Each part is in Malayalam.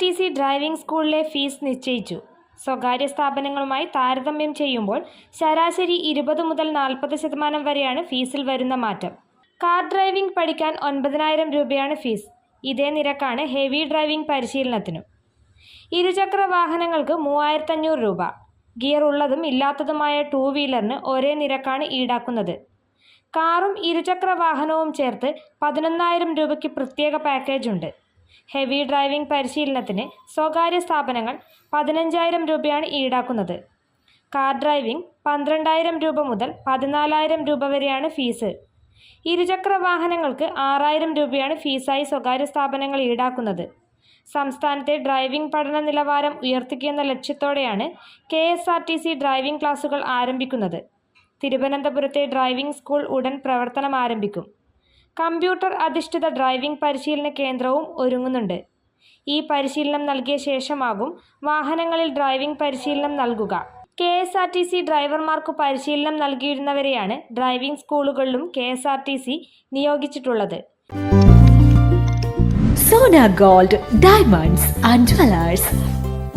ടി സി ഡ്രൈവിംഗ് സ്കൂളിലെ ഫീസ് നിശ്ചയിച്ചു. സ്വകാര്യ സ്ഥാപനങ്ങളുമായി താരതമ്യം ചെയ്യുമ്പോൾ ശരാശരി ഇരുപത് മുതൽ നാൽപ്പത് ശതമാനം വരെയാണ് ഫീസിൽ വരുന്ന മാറ്റം. കാർ ഡ്രൈവിംഗ് പഠിക്കാൻ ഒൻപതിനായിരം രൂപയാണ് ഫീസ്. ഇതേ നിരക്കാണ് ഹെവി ഡ്രൈവിംഗ് പരിശീലനത്തിനും. ഇരുചക്ര വാഹനങ്ങൾക്ക് മൂവായിരത്തഞ്ഞൂറ് രൂപ. ഗിയർ ഉള്ളതും ഇല്ലാത്തതുമായ ടൂ വീലറിന് ഒരേ നിരക്കാണ് ഈടാക്കുന്നത്. കാറും ഇരുചക്ര വാഹനവും ചേർത്ത് പതിനൊന്നായിരം രൂപയ്ക്ക് പ്രത്യേക പാക്കേജ് ഉണ്ട്. ഹെവി ഡ്രൈവിംഗ് പരിശീലനത്തിന് സ്വകാര്യ സ്ഥാപനങ്ങൾ പതിനഞ്ചായിരം രൂപയാണ് ഈടാക്കുന്നത്. കാർ ഡ്രൈവിംഗ് പന്ത്രണ്ടായിരം രൂപ മുതൽ പതിനാലായിരം രൂപ വരെയാണ് ഫീസ്. ഇരുചക്ര വാഹനങ്ങൾക്ക് ആറായിരം രൂപയാണ് ഫീസായി സ്വകാര്യ സ്ഥാപനങ്ങൾ ഈടാക്കുന്നത്. സംസ്ഥാനത്തെ ഡ്രൈവിംഗ് പഠന നിലവാരം ഉയർത്തിക്കുന്ന ലക്ഷ്യത്തോടെയാണ് K S R T C driving ക്ലാസുകൾ ആരംഭിക്കുന്നത്. തിരുവനന്തപുരത്തെ ഡ്രൈവിംഗ് സ്കൂൾ ഉടൻ പ്രവർത്തനം ആരംഭിക്കും. കമ്പ്യൂട്ടർ അധിഷ്ഠിത ഡ്രൈവിംഗ് പരിശീലന കേന്ദ്രവും ഒരുങ്ങുന്നുണ്ട്. ഈ പരിശീലനം നൽകിയ ശേഷമാകും വാഹനങ്ങളിൽ ഡ്രൈവിംഗ് പരിശീലനം നൽകുക. K S R T C ഡ്രൈവർമാർക്ക് പരിശീലനം നൽകിയിരുന്നവരെയാണ് ഡ്രൈവിംഗ് സ്കൂളുകളിലും K S R T C നിയോഗിച്ചിട്ടുള്ളത്. Sona gold diamonds and jewellers.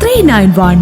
three nine one